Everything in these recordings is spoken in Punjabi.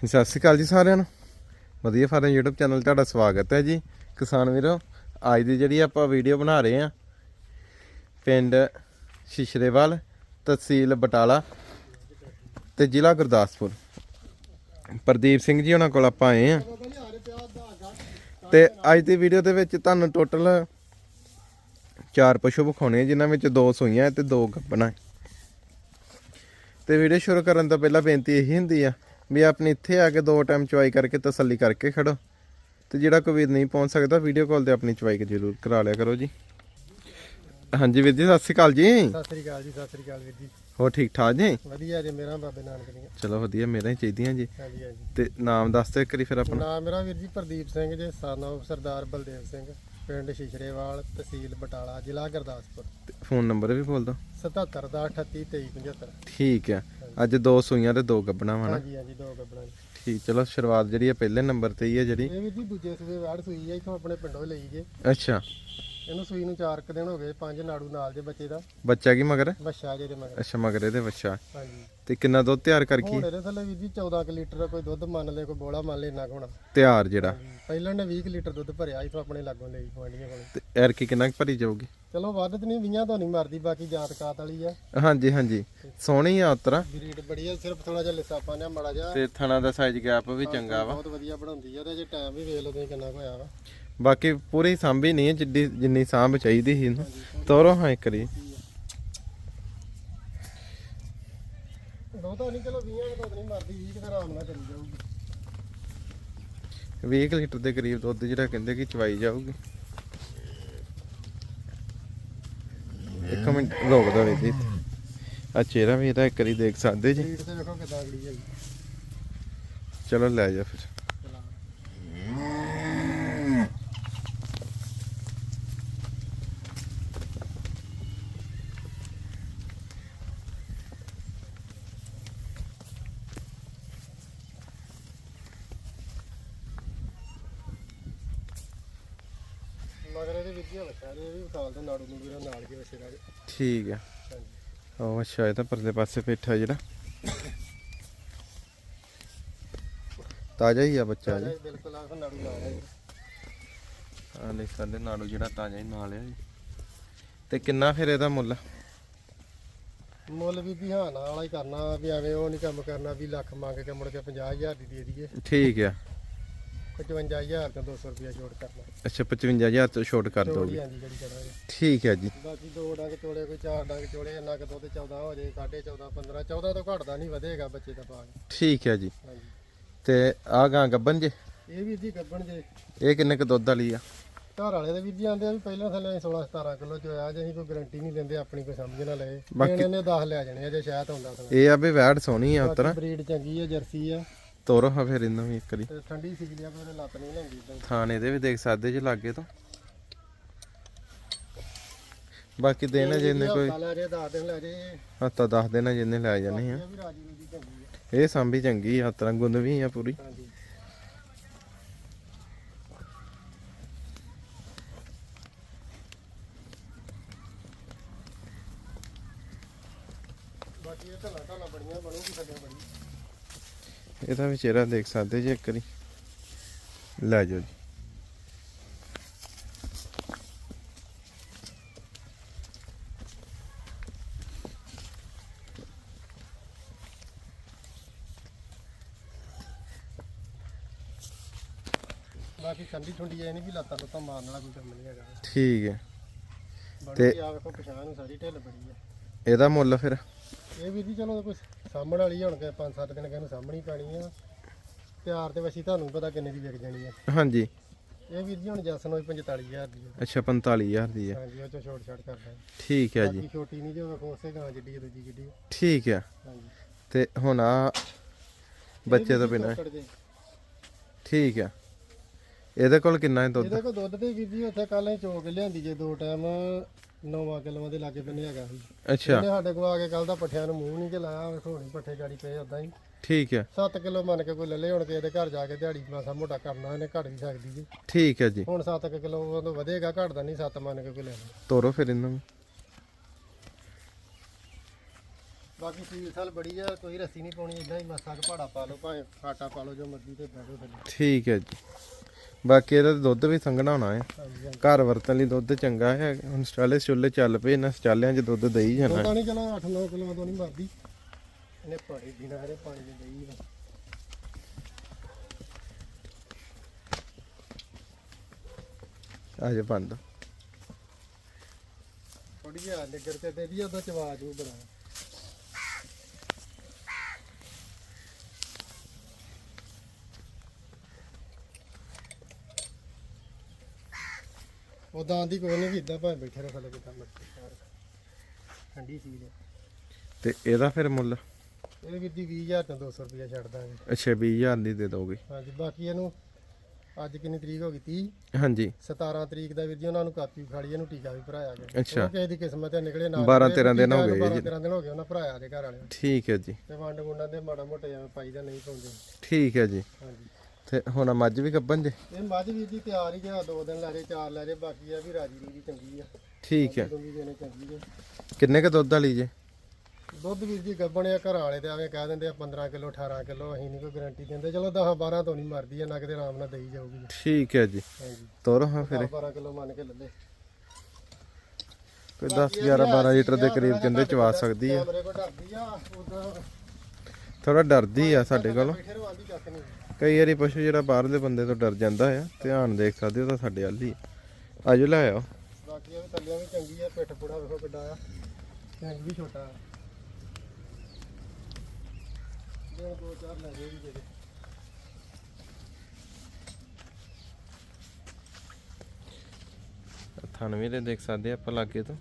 ਸਤਿ ਸ਼੍ਰੀ ਅਕਾਲ ਜੀ ਸਾਰਿਆਂ ਨੂੰ। ਵਧੀਆ ਫਾਰਮ YouTube ਚੈਨਲ ਤੁਹਾਡਾ ਸਵਾਗਤ ਹੈ ਜੀ। ਕਿਸਾਨ ਵੀਰੋ ਅੱਜ ਦੀ ਜਿਹੜੀ ਆਪਾਂ ਵੀਡੀਓ ਬਣਾ ਰਹੇ ਆ ਪਿੰਡ ਸ਼ਿਸ਼ਰੇਵਾਲ ਤਹਿਸੀਲ ਬਟਾਲਾ ਤੇ ਜ਼ਿਲ੍ਹਾ ਗੁਰਦਾਸਪੁਰ। ਪ੍ਰਦੀਪ ਸਿੰਘ ਜੀ ਉਹਨਾਂ ਕੋਲ ਆਪਾਂ ਆਏ ਆ ਤੇ ਅੱਜ ਦੀ ਵੀਡੀਓ ਦੇ ਵਿੱਚ ਤੁਹਾਨੂੰ ਟੋਟਲ ਚਾਰ ਪਸ਼ੂ ਵਿਖਾਉਣੇ ਆ, ਜਿਨ੍ਹਾਂ ਵਿੱਚ ਦੋ ਸੂਈਆਂ ਤੇ ਦੋ ਗੱਬਣਾ ਤੇ ਵੀਡੀਓ ਸ਼ੁਰੂ ਕਰਨ ਤੋਂ ਪਹਿਲਾਂ ਬੇਨਤੀ ਇਹੀ ਹੁੰਦੀ ਆ ਵੀ ਆਪਣੀ ਇੱਥੇ ਆ ਕੇ ਦੋ ਟਾਈਮ ਚੁਆਈ ਕਰਕੇ ਤਸੱਲੀ ਕਰਕੇ ਖੜੋ। ਤੇ ਜਿਹੜਾ ਕੋਈ ਵੀਰ ਨਹੀਂ ਪਹੁੰਚ ਸਕਦਾ ਵੀਡੀਓ ਕਾਲ ਤੇ ਆਪਣੀ ਚੁਆਈ ਜ਼ਰੂਰ ਕਰਾ ਲਿਆ ਕਰੋ ਜੀ। ਹਾਂਜੀ ਵੀਰ ਜੀ ਸਤਿ ਸ਼੍ਰੀ ਅਕਾਲ ਜੀ। ਸਤਿ ਸ੍ਰੀ ਅਕਾਲ ਜੀ ਸਤਿ ਸ੍ਰੀ ਅਕਾਲ ਵੀਰ ਜੀ। ਹੋਰ ਠੀਕ ਠਾਕ ਜੀ? ਵਧੀਆ ਜੀ ਮੇਰਾ ਬਾਬੇ ਨਾਨਕ ਦੀਆਂ। ਚਲੋ ਵਧੀਆ ਮੇਰਾ ਹੀ ਚਾਹੀਦੀਆਂ ਜੀ। ਹਾਂਜੀ ਹਾਂਜੀ। ਤੇ ਨਾਮ ਦੱਸ ਦਿਓ ਇੱਕ ਵਾਰੀ ਫਿਰ ਆਪਣਾ। ਨਾਮ ਮੇਰਾ ਵੀਰ ਜੀ ਪ੍ਰਦੀਪ ਸਿੰਘ ਜੀ ਸਾਨੋ ਸਰਦਾਰ ਬਲਦੇਵ ਸਿੰਘ ਪਿੰਡ ਸ਼ਿਸ਼ਰੇਵਾਲ ਤਹਿਸੀਲ ਬਟਾਲਾ ਜ਼ਿਲ੍ਹਾ ਗੁਰਦਾਸਪੁਰ। ਫੋਨ ਨੰਬਰ ਵੀ ਬੋਲ ਦਿਓ। 77 ਦਾ 38 23 75 ਠੀਕ ਆ ਅੱਜ ਦੋ ਸੂਈਆਂ ਤੇ ਦੋ ਗੱਬਣਾ ਵਾ ਨਾ। ਹਾਂਜੀ ਹਾਂਜੀ ਦੋ ਗੱਬੜਾਂ ਜੀ। ਠੀਕ ਚਲੋ ਸ਼ੁਰੂਆਤ ਜਿਹੜੀ ਆ ਪਹਿਲੇ ਨੰਬਰ ਤੇ ਹੀ ਆ ਜਿਹੜੀ। ਇਹ ਜੀ ਦੂਜੇ ਸੂਏ ਵਾੜ ਸੂਈ ਹੈ ਇਥੋਂ ਆਪਣੇ ਪਿੰਡੋਂ ਹੀ ਲਈ ਜੇ ਅੱਛਾ। ਇਹਨੂੰ ਸੂਈ ਨੂੰ 4 ਕੁ ਦਿਨ ਹੋ ਗਏ ਪੰਜ ਨਾੜੂ ਨਾਲ ਜੇ ਬੱਚੇ ਦਾ। ਬੱਚਾ ਕੀ ਮਗਰ? ਬੱਚਾ ਜੇ ਦੇ ਮਗਰ। ਅੱਛਾ ਮਗਰ ਇਹਦੇ ਬੱਚਾ। ਹਾਂਜੀ। ਤੇ ਕਿੰਨਾ ਦੁੱਧ ਤਿਆਰ ਕਰ ਕੀ? ਹੁਣ ਇਹਦੇ ਥੱਲੇ ਵੀਰ ਜੀ 14 ਕੁ ਲੀਟਰ ਕੋਈ ਦੁੱਧ ਮੰਨ ਲੈ ਕੋਈ ਬੋਲਾ ਮੰਨ ਲੈ ਇੰਨਾ ਕੁ ਹੋਣਾ। ਤਿਆਰ ਜਿਹੜਾ। ਪਹਿਲਾਂ ਨੇ 20 ਕੁ ਲੀਟਰ ਦੁੱਧ ਭਰਿਆ ਇਥੋਂ ਆਪਣੇ ਲਾਗੋਂ ਲਈ ਗੁਆਂਢੀਆਂ ਕੋਲ। ਤੇ ਐਰ ਕੀ ਕਿੰਨਾ ਕੁ ਭਰੀ ਜਾਊਗੀ? ਚਲੋ ਵੱਧ ਤੇ ਨਹੀਂ 20 ਤੋਂ ਨਹੀਂ ਮਰਦੀ ਬਾਕੀ ਜਾਤ ਕਾਤ ਵਾਲੀ ਆ। ਹਾਂਜੀ ਹਾਂਜੀ। ਸੋਹਣੀ ਆ ਉਤਰਾ। ਬਰੀਡ ਬੜੀ ਆ ਸਿਰਫ ਥੋੜਾ ਜਿਹਾ ਲਿੱਸਾ ਪਾਣਿਆ ਮੜਾ ਜਿਹਾ। ਤੇ ਥਣਾ ਦਾ ਸਾਈਜ਼ ਗੈਪ ਵੀ ਚੰਗਾ ਵਾ। ਬਹੁਤ ਵਧੀਆ ਬਣਾਉਂਦੀ ਆ ਤੇ ਜੇ ਟਾਈਮ ਵੀ ਵੇਖ ਲਓ ਤੁਸੀਂ ਕਿੰਨਾ ਕੁ ਹੋਇਆ ਵਾ। ਬਾਕੀ ਪੂਰੀ ਸਾਂਭੀ ਨਹੀਂ ਹੈ ਜਿੱਡੀ ਜਿੰਨੀ ਸਾਂਭ ਚਾਹੀਦੀ ਸੀ ਇਹਨੂੰ। ਤੋਰੋ ਹਾਂ ਇੱਕ ਵਾਰੀ। ਦੋ ਤਾਂ ਨਹੀਂ ਚਲੋ 20 ਤੋਂ ਨਹੀਂ ਮਰਦੀ 20 ਤੇ ਆਰਾਮ ਨਾਲ ਕਰੀ ਜਾਊਗੀ। 20 ਕੁ ਲੀਟਰ ਦੇ ਕਰੀਬ ਦੁੱਧ ਜਿਹੜਾ ਕਹਿੰਦੇ ਕਿ ਚਵਾਈ ਜਾਊਗੀ। ਇੱਕ ਮਿੰਟ ਰੋਕ ਦੋ ਜੀ ਆ ਚਿਹਰਾ ਵੀ ਇਹਦਾ ਇੱਕ ਵਾਰੀ ਦੇਖ ਸਕਦੇ ਜੀ। ਚਲੋ ਲੈ ਜਾ ਫਿਰ। ਹੀ ਇਹ ਵੀ ਦੇ ਨਾੜੂ ਨਾਲ ਵਸੇ ਠੀਕ ਆ। ਹਾਂਜੀ। ਉਹ ਅੱਛਾ ਇਹ ਤਾਂ ਪਰਲੇ ਪਾਸੇ ਬੈਠਾ ਜਿਹੜਾ। ਤਾਜ਼ਾ ਹੀ ਆ ਬੱਚਾ ਜੀ ਬਿਲਕੁਲ ਆਹ ਨਾੜੂ ਨਾਲ ਹੈ। ਆ ਲੈ ਸਾਡੇ ਨਾਲੋਂ ਜਿਹੜਾ ਤਾਜ਼ਾ ਹੀ ਨਾਲ ਆ ਜੀ। ਤੇ ਕਿੰਨਾ ਫਿਰ ਇਹਦਾ ਮੁੱਲ? ਮੁੱਲ ਵੀ ਹਾਂ ਨਾਲ ਵਾਲਾ ਹੀ ਕਰਨਾ ਵੀ ਐਵੇਂ ਉਹ ਨਹੀਂ ਕੰਮ ਕਰਨਾ ਵੀ ਲੱਖ ਮੰਗ ਕੇ ਮੁੜ ਕੇ 50000 ਦੀ ਦੇ ਦਈਏ। ਠੀਕ ਆ। 55000 ਤੋਂ 200 ਰੁਪਿਆ ਛੋੜ ਕਰਨਾ ਅੱਛਾ 55000 ਤੋਂ ਛੋਟ ਕਰ ਚੋੜੀ ਦੋਗੇ। ਆਂਦੀ ਜਿਹੜੀ ਕਰਾਂਗੇ ਠੀਕ ਹੈ ਜੀ। ਬਾਕੀ ਦੋ ਡੰਗ ਚੋਲੇ ਕੋਈ ਚਾਰ ਡੰਗ ਚੋਲੇ ਇੰਨਾ ਕਿ ਦੁੱਧ 14 ਹੋ ਜੇ ਸਾਢੇ 14 15 14 ਤੋਂ ਘਟਦਾ ਨਹੀਂ ਵਧੇਗਾ ਬੱਚੇ ਦਾ ਭਾਗ। ਠੀਕ ਹੈ ਜੀ। ਹਾਂਜੀ। ਤੇ ਆ ਗਾਂ ਗੱਬਨ ਜੇ? ਇਹ ਵੀਰ ਜੀ ਗੱਬਣ ਜੇ। ਇਹ ਕਿੰਨੇ ਕ ਦੁੱਧ ਵਾਲੀ ਆ? ਘਰ ਵਾਲੇ ਦੇ ਵੀਰ ਜੀ ਆਂਦੇ ਆ ਵੀ ਪਹਿਲਾਂ ਥੱਲੇ 16 17 ਕਿਲੋ ਚ ਹੋਇਆ ਜੇ ਅਸੀਂ ਕੋਈ ਗਾਰੰਟੀ ਨਹੀਂ ਦਿੰਦੇ ਆਪਣੀ ਕੋਈ ਸਮਝ ਨਾ ਲਏ। ਬਾਕੀ- ਇਹਨੇ 10 ਲਿਆ ਜਾਣੇ ਆ ਜੇ ਸ਼ਾਇਦ ਹੁੰਦਾ ਸਲਾ ਇਹ ਆ ਵੀ ਵੈੜ ਸੋਹਣੀ ਆ ਉਤਰਾ ਬਰੀਡ ਚੰਗੀ ਆ ਜਰਸੀ ਆ। ਤੋਰੋ ਹਾਂ ਫਿਰ ਇਹਨਾਂ ਵੀ ਇੱਕ ਵਾਰੀ। ਤੇ ਠੰਡੀ ਸਿਗਲੀ ਆ ਕੋਈ ਲੱਤ ਨਹੀਂ ਇਦਾਂ ਥਾਣੇ ਦੇ ਵੀ ਦੇਖ ਸਕਦੇ ਜੇ ਲਾਗੇ ਤੋਂ। ਬਾਕੀ ਦੇਣਾ ਜਿੰਨੇ ਕੋਈ ਲੈ ਜੇ 10 ਦਿਨ ਲੈ ਜੇ। ਹੱਤਾ ਜਿੰਨੇ ਲੈ ਜਾਣੇ ਆ। ਇਹ ਵੀ ਰਾਜੀ ਰੂਜੀ ਚੰਗੀ ਆ। ਇਹ ਸਾਂਭੀ ਚੰਗੀ ਆ ਉਤਰਾ ਗੁੰਦ ਵੀ ਆ ਪੂਰੀ। ਹਾਂਜੀ। ਬਾਕੀ ਇਹ ਢਲਾ ਢਲਾ ਬੜੀਆਂ ਬਣੂਗੀ ਸਾਡੇ ਬੜੀ ਇਹਦਾ ਵੀ ਚਿਹਰਾ ਦੇਖ ਸਕਦੇ ਜੇ ਇੱਕ ਵਾਰੀ। ਲੈ ਜਾਓ ਜੀ। ਬਾਕੀ ਠੰਡੀ ਠੰਡੀ ਐ ਨਹੀਂ ਵੀ ਲੱਤਾਂ ਲੁੱਤਾਂ ਮਾਰਨ ਵਾਲਾ ਕੋਈ ਕੰਮ ਨਹੀਂ ਹੈਗਾ। ਠੀਕ ਹੈ ਬੜੀ ਆ ਵੇਖੋ ਪਛਾਣ ਨੂੰ ਸਾਰੀ ਢਿੱਲ ਬੜੀ ਇਹਦਾ ਮੁੱਲ ਫਿਰ? ਇਹ ਵੀ ਜੀ ਚਲੋ ਕੋਈ ਸਾਹਮਣ ਵਾਲੀ ਹੁਣ ਕੇ 5-7 ਦਿਨ ਕਹਿੰਦੇ ਸਾਹਮਣੇ ਹੀ ਪੈਣੀ ਆ। ਤਿਆਰ ਤੇ ਵਸੀ ਤੁਹਾਨੂੰ ਪਤਾ ਕਿੰਨੇ ਦੀ ਵਿਕ ਜਾਣੀ ਆ। ਹਾਂਜੀ। ਇਹ ਵੀਰ ਜੀ ਹੁਣ ਜਸਨ ਹੋਈ 45000 ਦੀ ਆ। ਅੱਛਾ 45000 ਦੀ ਆ। ਹਾਂਜੀ ਉਹ ਚੋਂ ਛੋਟ ਛਾਟ ਕਰਦਾ। ਠੀਕ ਹੈ ਜੀ। ਬਾਕੀ ਛੋਟੀ ਨਹੀਂ ਜੋ ਉਸੇ ਗਾਂ ਜਿੱਡੀ ਆ, ਦੂਜੀ ਜਿੱਡੀ ਆ। ਠੀਕ ਆ। ਹਾਂਜੀ। ਤੇ ਹੁਣ ਆ ਬੱਚੇ ਤੋਂ ਬਿਨਾਂ। ਜੇ। ਠੀਕ ਆ। ਇਹਦੇ ਕੋਲ ਕਿੰਨਾ ਹੈ ਦੁੱਧ? ਇਹਦੇ ਕੋਲ ਦੁੱਧ ਤੇ ਵੀਰ ਜੀ ਉੱਥੇ ਕੱਲ ਹੀ ਚੋਕ ਲਿਆਂਦੀ ਜੇ ਦੋ ਟਾਈਮ। 9 ਕਿਲੋਆਂ ਦੇ ਲਾਗੇ ਬੰਨੇ ਹੈਗਾ ਸੀ। ਅੱਛਾ। ਇਹਨੇ ਸਾਡੇ ਕੋਲ ਆ ਕੇ ਕੱਲ ਦਾ ਪੱਠਿਆਂ ਨੂੰ ਮੂੰਹ ਨਹੀਂ ਕਿ ਲਾਇਆ ਵੇਖੋ ਹੁਣ ਪੱਠੇ ਗਾੜੀ ਪਏ ਉਦਾਂ ਹੀ। ਠੀਕ ਆ 7 ਕਿਲੋ ਮੰਨ ਕੇ ਕੋਈ ਲੱਲੇ ਹੁਣ ਕੇ ਇਹਦੇ ਘਰ ਜਾ ਕੇ ਦਿਹਾੜੀ ਮਾਸਾ ਮੋਟਾ ਕਰਨਾ ਇਹਨੇ ਘਟ ਵੀ ਸਕਦੀ ਜੀ। ਠੀਕ ਹੈ ਜੀ। ਹੁਣ 7 ਕਿਲੋ ਉਹ ਵਧੇਗਾ ਘਟਦਾ ਨਹੀਂ 7 ਮੰਨ ਕੇ ਕੋਈ ਲੈ ਲਓ ਤੋਰੋ ਫਿਰ ਇਹਨਾਂ। ਨੂੰ ਬਾਕੀ ਸੀਲ ਸਾਲ ਬੜੀ ਆ ਕੋਈ ਰੱਸੀ ਨਹੀਂ ਪਾਉਣੀ ਇਦਾਂ ਹੀ ਮੱਸਾ ਕੁ ਪਹਾੜਾ ਪਾ ਲਓ ਭਾਵੇਂ ਆਟਾ ਪਾ ਲਓ ਜੋ ਮਰਜ਼ੀ ਤੇ ਬੈਠੋ ਥੱਲੇ। ਠੀਕ ਹੈ ਜੀ। ਬਾਕੀ ਇਹਦਾ ਦੁੱਧ ਵੀ ਸੰਘਣਾ ਹੋਣਾ ਹੈ। ਘਰ ਵਰਤਣ ਲਈ ਦੁੱਧ ਚੰਗਾ ਹੈ। ਹੁਣ ਸਟਾਲੇ ਛੁੱਲੇ ਚੱਲ ਪਏ ਇਹਨਾਂ ਸਟਾਲਿਆਂ 'ਚ ਦੁੱਧ ਦੇਈ ਜਾਣਾ। ਉਹਦਾ ਨਹੀਂ ਚਲੋ 8-9 ਕਿਲੋ ਤੋਂ ਨਹੀਂ ਮਰਦੀ ਇਹਨੇ ਪਾਣੀ ਪੀਣਾ ਇਹਦੇ ਪਾਣੀ ਦੇ ਦੇਈ ਆ ਜਾ ਬੰਦ। ਥੋੜੀ ਜਿਹੀ ਨਿਗਰ ਤੇ ਦੇ ਦੀ ਉਹਦਾ ਚਵਾ ਜੂ ਬਣਾ ਉਦਾਂ ਦੀ ਕੋਈ ਨਹੀਂ ਇਦਾਂ ਭਾਵੇਂ ਬੈਠੇ ਰਹੋ ਥੱਲੇ ਕਿਤਾ ਮਰਜ਼ੀ ਠੰਡੀ ਚੀਜ਼ ਹੈ। ਤੇ ਇਹਦਾ ਫਿਰ ਮੁੱਲ? ਇਹ ਵੀ ਦੀ 20000 ਤੋਂ 200 ਰੁਪਏ ਛੱਡ ਦਾਂਗੇ ਅੱਛਾ 20000 ਦੀ ਦੇ ਦੋਗੇ। ਹਾਂਜੀ ਬਾਕੀ ਇਹਨੂੰ ਅੱਜ ਕਿੰਨੀ ਤਰੀਕ ਹੋ ਗਈ? 30 ਹਾਂਜੀ। 17 ਤਰੀਕ ਦਾ ਵੀਰ ਜੀ ਉਹਨਾਂ ਨੂੰ ਕਾਪੀ ਖਾੜੀ ਇਹਨੂੰ ਟੀਕਾ ਵੀ ਭਰਾਇਆ ਗਿਆ। ਅੱਛਾ। ਕਿਸੇ ਦੀ ਕਿਸਮਤ ਹੈ ਨਿਕਲੇ ਨਾ 12 ਨਿਕਲੇ, 13 ਦਿਨ ਹੋ ਗਏ 12 ਜੀ। 13 ਦਿਨ ਹੋ ਗਏ ਉਹਨਾਂ ਭਰਾਇਆ ਦੇ ਘਰ ਵਾਲਿਆਂ ਠੀਕ ਹੈ ਜੀ। ਤੇ ਵੰਡ ਗੁੰਡਾਂ ਦੇ ਮਾੜਾ ਮੋਟਾ ਜਿਵੇਂ ਪਾਈ ਦਾ ਨਹੀਂ ਪਾਉਂਦੇ। ਠੀਕ ਹੈ ਜੀ। ਹਾਂਜੀ। ਤੇ ਹੁਣ ਮੱਝ ਵੀ ਗੱਬਨ ਜੇ? ਇਹ ਮੱਝ ਵੀਰ ਜੀ ਤਿਆਰ ਹੀ ਗਿਆ ਦੋ ਦਿਨ ਲੈ ਜੇ ਚਾਰ ਲੈ ਜੇ ਬਾਕੀ ਆ ਵੀ ਰਾਜੀ ਰੀਜੀ ਚੰਗੀ ਆ। ਠੀਕ ਹੈ ਚੰਗੀ ਹੈ ਕਿੰਨੇ ਕ ਦੁੱਧ ਵਾਲੀ ਜੇ? ਦੁੱਧ ਵੀਰ ਜੀ ਗੱਬਣੇ ਆ ਘਰ ਵਾਲੇ ਤੇ ਐਵੇਂ ਕਹਿ ਦਿੰਦੇ ਆ 15 ਕਿਲੋ 18 ਕਿਲੋ ਅਸੀਂ ਨਹੀਂ ਕੋਈ ਗਾਰੰਟੀ ਦਿੰਦੇ। ਚਲੋ 10 12 ਤੋਂ ਨਹੀਂ ਮਰਦੀ ਆ ਨਾ ਕਿਤੇ ਆਰਾਮ ਨਾਲ ਦੇਈ ਜਾਊਗੀ। ਠੀਕ ਹੈ ਜੀ। ਹਾਂਜੀ। ਤੋਰੋ ਹਾਂ ਫਿਰ। 12 ਕਿਲੋ ਮੰਨ ਕੇ ਲੱਲੇ ਕੋਈ 10 11 12 ਲੀਟਰ ਦੇ ਕਰੀਬ ਕਹਿੰਦੇ ਚਵਾ ਸਕਦੀ ਆ। ਆ ਥੋੜਾ ਡਰਦੀ ਆ ਸਾਡੇ ਕੋਲੋਂ। ਕਈ ਵਾਰੀ ਪਸ਼ੂ ਜਿਹੜਾ ਬਾਹਰਲੇ ਬੰਦੇ ਤੋਂ ਡਰ ਜਾਂਦਾ ਆ ਧਿਆਨ ਦੇਖ ਸਕਦੇ ਹੋ ਤਾਂ ਸਾਡੇ ਵੱਲ ਹੀ ਆ। ਆਜੋ ਲੈ ਆਓ। ਬਾਕੀ ਇਹ ਤੱਲਿਆਂ ਵੀ ਚੰਗੀ ਆ ਪਿੱਠ ਪੂੜਾ ਵੇਖੋ ਕਿੱਡਾ ਆ। ਸਿੰਘ ਵੀ ਛੋਟਾ ਆ। ਦੋ ਦੋ ਚਾਰ ਲੈ ਜੇ ਵੀ ਜਿਹੜੇ। ਥਣ ਵੀ ਤੇ ਦੇਖ ਸਕਦੇ ਆ ਆਪਾਂ ਲਾਗੇ ਤੋਂ।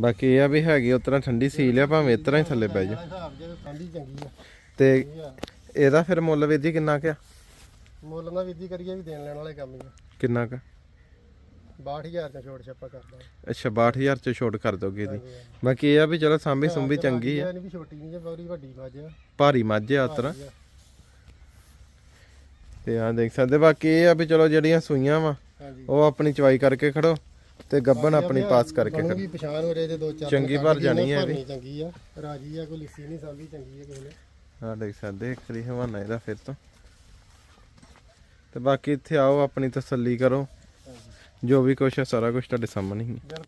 ਬਾਕੀ ਇਹ ਆ ਵੀ ਹੈਗੀ ਉਤਰਾ ਠੰਡੀ ਸੀਲ ਆ ਭਾਵੇਂ ਇਤਰਾ ਹੀ ਥੱਲੇ ਪੈ ਜਾ। ਆਹ ਹਿਸਾਬ ਜੇ ਕੰਢੀ ਚੰਗੀ ਆ। ਤੇ ਇਹਦਾ ਫਿਰ ਮੁੱਲ ਵੀਰ ਜੀ ਕਿੰਨਾ ਕੁ ਆ? ਮੁੱਲ ਨਾਲ ਵਿਧੀ ਕਰੀਏ ਵੀ ਦੇਣ ਲੈਣ ਵਾਲੇ ਕੰਮ ਹੀ ਆ। ਕਿੰਨਾ ਕੁ? 62000 ਚ ਛੋੜ ਛੱਪਾ ਕਰਦਾ। ਅੱਛਾ 62000 ਚ ਛੋਟ ਕਰ ਦੋਗੇ ਇਹਦੀ ਬਾਕੀ ਇਹ ਆ ਵੀ ਚਲੋ ਸਾਂਭੀ ਸੁੰਭੀ ਚੰਗੀ ਆ। ਇਹ ਨਹੀਂ ਵੀ ਛੋਟੀ ਨਹੀਂ ਜੇ ਬੜੀ ਵੱਡੀ ਮੱਝ ਆ। ਭਾਰੀ ਮੱਝ ਆ ਉਤਰਾ। ਤੇ ਆ ਦੇਖ ਸਕਦੇ ਬਾਕੀ ਇਹ ਆ ਵੀ ਚਲੋ ਜਿਹੜੀਆਂ ਸੂਈਆਂ ਵਾ ਉਹ ਆਪਣੀ ਚਵਾਈ ਕਰਕੇ ਖੜੋ। ਤੇ ਗੱਬਨ ਆਪਣੀ ਪਾਸ ਕਰਕੇ ਖੜੋ ਬਣੂਗੀ ਪਛਾਣ ਹੋ ਰਹੇ ਤੇ ਦੋ ਚਾਰ ਚੰਗੀ ਭਰ ਜਾਣੀ ਆ ਭਰਨੀ ਚੰਗੀ ਆ ਰਾਜੀ ਆ ਕੋਈ ਲਿੱਸੀ ਨਹੀਂ ਸਾਂਭੀ ਚੰਗੀ ਆ ਕਿਸੇ ਨੇ। ਹਾਂ ਦੇਖ ਸਕਦੇ ਇੱਕ ਵਾਰੀ ਹਵਾਨਾ ਇਹਦਾ ਫਿਰ ਤੋਂ। ਤੇ ਬਾਕੀ ਇੱਥੇ ਆਓ ਆਪਣੀ ਤਸੱਲੀ ਕਰੋ। ਜੋ ਵੀ ਕੁਛ ਹੈ ਸਾਰਾ ਕੁਝ ਤੁਹਾਡੇ ਸਾਹਮਣੇ ਹੀ। ਹੈ।